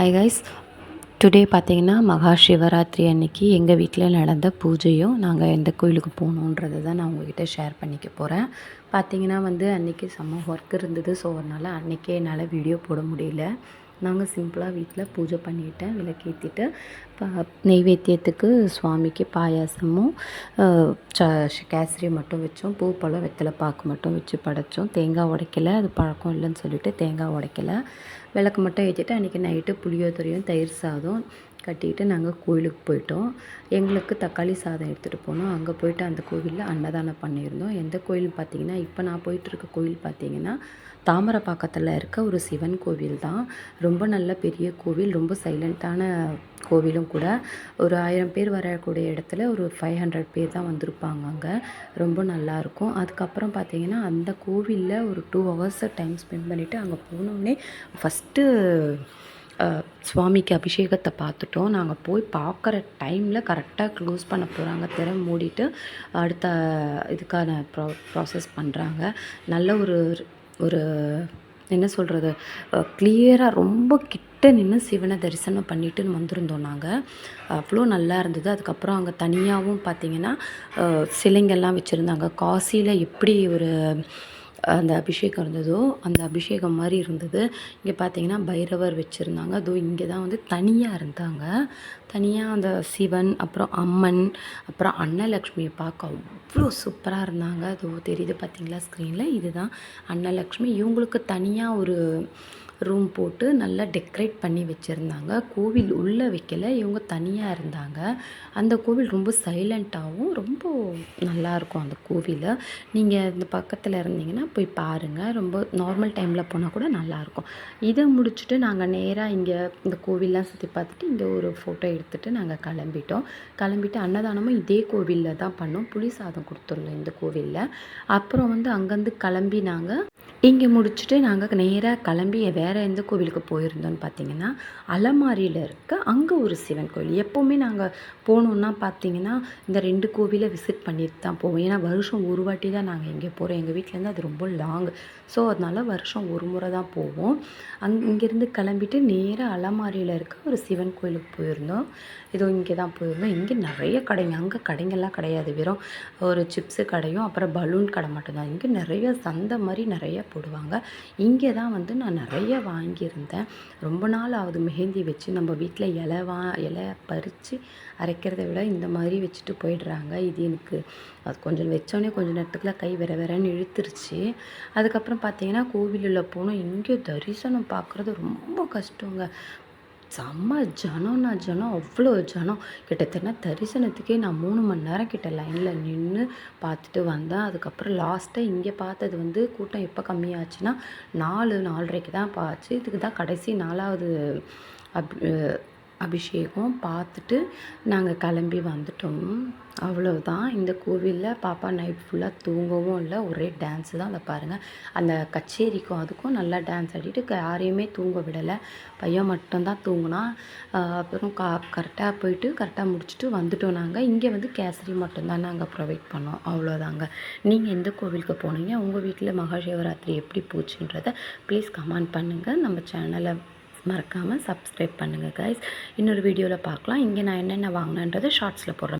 Hi guys today பார்த்தீங்கன்னா மகா சிவராத்திரி அன்னைக்கு எங்கள் வீட்டில் நடந்த பூஜையும் நாங்கள் எந்த கோயிலுக்கு போகணுன்றதை தான் நான் உங்ககிட்ட ஷேர் பண்ணிக்க போகிறேன் பார்த்தீங்கன்னா வந்து அன்றைக்கி செம்ம ஒர்க் இருந்தது. ஸோ அதனால் அன்றைக்கே என்னால் வீடியோ போட முடியல. நாங்கள் சிம்பிளாக வீட்டில் பூஜை பண்ணிவிட்டேன் விளக்கேற்றிட்டு இப்போ நெய்வேத்தியத்துக்கு சுவாமிக்கு பாயாசமும் ச கேசரி மட்டும் வச்சோம் பூ பழம் வெத்தலை பாக்கு மட்டும் வச்சு படைச்சோம். தேங்காய் உடைக்கல அது பழக்கம் இல்லைன்னு சொல்லிட்டு தேங்காய் உடைக்கல. விளக்கு மட்டும் ஏற்றிட்டு அன்றைக்கி நைட்டு புளியோதரையும் தயிர் சாதம் கட்டிட்டு நாங்கள் கோயிலுக்கு போயிட்டோம். எங்களுக்கு தக்காளி சாதம் எடுத்துகிட்டு போனோம். அங்கே போயிட்டு அந்த கோவிலில் அன்னதானம் பண்ணியிருந்தோம். எந்த கோயில் பார்த்தீங்கன்னா இப்போ நான் போயிட்டுருக்க கோயில் பார்த்தீங்கன்னா தாமரப்பாக்கத்தில் இருக்க ஒரு சிவன் கோவில் தான். ரொம்ப நல்ல பெரிய கோவில் ரொம்ப சைலண்ட்டான கோவிலும் கூட. ஒரு ஆயிரம் பேர் வரக்கூடிய இடத்துல ஒரு ஃபைவ் ஹண்ட்ரட் பேர் தான் வந்திருப்பாங்க அங்கே. ரொம்ப நல்லாயிருக்கும் அதுக்கப்புறம் பார்த்தீங்கன்னா அந்த கோவிலில் ஒரு டூ ஹவர்ஸ் டைம் ஸ்பெண்ட் பண்ணிவிட்டு அங்கே போனோடனே ஃபஸ்ட்டு சுவாமிக்கு அபிஷேகத்தை பார்த்துட்டோம். நாங்கள் போய் பார்க்குற டைமில் கரெக்டாக க்ளோஸ் பண்ண போகிறாங்க திற மூடிட்டு அடுத்த இதுக்கான ப்ரா ப்ராசஸ் பண்ணுறாங்க நல்ல ஒரு ஒரு என்ன சொல்கிறது கிளியராக ரொம்ப கிட்ட நின்று சிவனை தரிசனம் பண்ணிட்டு வந்திருந்தோம் நாங்கள் அவ்வளோ நல்லா இருந்தது. அதுக்கப்புறம் அங்கே தனியாகவும் பார்த்தீங்கன்னா சிலைங்கள்லாம் வச்சுருந்தாங்க. காசியில் எப்படி ஒரு அந்த அபிஷேகம் இருந்ததோ அந்த அபிஷேகம் மாதிரி இருந்தது. இங்கே பார்த்தீங்கன்னா பைரவர் வச்சுருந்தாங்க. அதோ இங்கே தான் வந்து தனியாக இருந்தாங்க. தனியாக அந்த சிவன் அப்புறம் அம்மன் அப்புறம் அன்னலக்ஷ்மியை பார்க்க அவ்வளோ சூப்பராக இருந்தாங்க. அதோ தெரியுது பார்த்தீங்களா ஸ்க்ரீனில் இதுதான் அன்னலக்ஷ்மி. இவங்களுக்கு தனியாக ஒரு ரூம் போட்டு நல்லா டெக்கரேட் பண்ணி வச்சுருந்தாங்க. கோவில் உள்ளே வைக்கல. இவங்க தனியாக இருந்தாங்க. அந்த கோவில் ரொம்ப சைலண்ட்டாகவும் ரொம்ப நல்லாயிருக்கும் அந்த கோவில். நீங்கள் இந்த பக்கத்தில் இருந்தீங்கன்னா போய் பாருங்கள் ரொம்ப நார்மல் டைமில் போனால் கூட நல்லாயிருக்கும் இதை முடிச்சுட்டு நாங்கள் நேராக இங்கே இந்த கோவில்லாம் சுற்றி பார்த்துட்டு இங்கே ஒரு ஃபோட்டோ எடுத்துகிட்டு நாங்கள் கிளம்பிட்டோம். கிளம்பிட்டு அன்னதானமும் இதே கோவிலில் தான் பண்ணோம். புளி சாதம் கொடுத்துருந்தோம் இந்த கோவிலில். அப்புறம் வந்து அங்கேருந்து கிளம்பி நாங்கள் இங்கே முடிச்சுட்டு நாங்கள் நேராக கிளம்பி வேறு எந்த கோவிலுக்கு போயிருந்தோம்னு பார்த்தீங்கன்னா அலமாரியில் இருக்க அங்கே ஒரு சிவன் கோவில். எப்போவுமே நாங்கள் போனோன்னா பார்த்தீங்கன்னா இந்த ரெண்டு கோவிலை விசிட் பண்ணிட்டு தான் போவோம். ஏன்னா வருஷம் ஒரு வாட்டி தான் நாங்கள் இங்கே போகிறோம் எங்கள் வீட்டிலேருந்து அது ரொம்ப லாங் ஸோ அதனால் வருஷம் ஒரு முறை தான் போவோம். அங் இங்கேருந்து கிளம்பிட்டு நேராக அலமாரியில் இருக்க ஒரு சிவன் கோயிலுக்கு போயிருந்தோம். இதோ இங்கே தான் போயிருந்தோம். இங்கே நிறைய கடைங்க. அங்கே கடைங்கெல்லாம் கிடையாது. வெறும் ஒரு சிப்ஸு கடையும் அப்புறம் பலூன் கடை மட்டும்தான். இங்கே நிறைய சந்தை மாதிரி நிறைய போடுவாங்க. இங்கே தான் வந்து நான் நிறைய வாங்கியிருந்தேன். ரொம்ப நாள் ஆகுது மெஹந்தி வச்சு. நம்ம வீட்டில் இலை வா இலை பறித்து அரைக்கிறத விட இந்த மாதிரி வச்சுட்டு போயிடுறாங்க. இது எனக்கு அது கொஞ்சம் வச்சோடனே கொஞ்சம் நேரத்துக்குள்ள கை வேற வேறன்னு இழுத்துருச்சு. அதுக்கப்புறம் பார்த்தீங்கன்னா கோவிலில் போனோம். இங்கே தரிசனம் பார்க்குறது ரொம்ப கஷ்டங்க. செம்ம ஜனம்னா ஜனம். அவ்வளோ ஜனம். கிட்டத்தட்ட தரிசனத்துக்கே நான் மூணு மணி நேரம் கிட்ட லைனில் நின்று பார்த்துட்டு வந்தேன். அதுக்கப்புறம் லாஸ்ட்டாக இங்கே பார்த்தது வந்து கூட்டம் எப்போ கம்மியாச்சுன்னா நாலு நாலரைக்கு தான் பாச்சு. இதுக்கு தான் கடைசி நாலாவது அப் அபிஷேகம் பார்த்துட்டு நாங்கள் கிளம்பி வந்துட்டோம். அவ்வளோதான் இந்த கோவிலில் பாப்பா நைட் ஃபுல்லாக தூங்கவும் இல்லை. ஒரே டான்ஸு தான். அதை பாருங்கள் அந்த கச்சேரிக்கும் அதுக்கும் நல்லா டான்ஸ் ஆடிட்டு க- யாரையுமே தூங்க விடலை. பையன் மட்டும்தான் தூங்கினான் அப்புறம் கா கரெக்டாக போயிட்டு கரெக்டாக முடிச்சுட்டு வந்துட்டோம் நாங்கள் இங்கே வந்து கேசரி மட்டும்தான் நாங்கள் ப்ரொவைட் பண்ணோம். அவ்வளோதாங்க நீங்கள் எந்த கோவிலுக்கு போனீங்க? உங்கள் வீட்டில் மகா சிவராத்திரி எப்படி போச்சுன்றதை ப்ளீஸ் கமெண்ட் பண்ணுங்கள் நம்ம சேனலை மறக்காமல் சப்ஸ்கிரைப் பண்ணுங்கள் கைஸ் இன்னொரு வீடியோவில் பார்க்கலாம். இங்கே நான் என்னென்ன வாங்கினேன்றதை ஷார்ட்ஸில் போடுறேன்.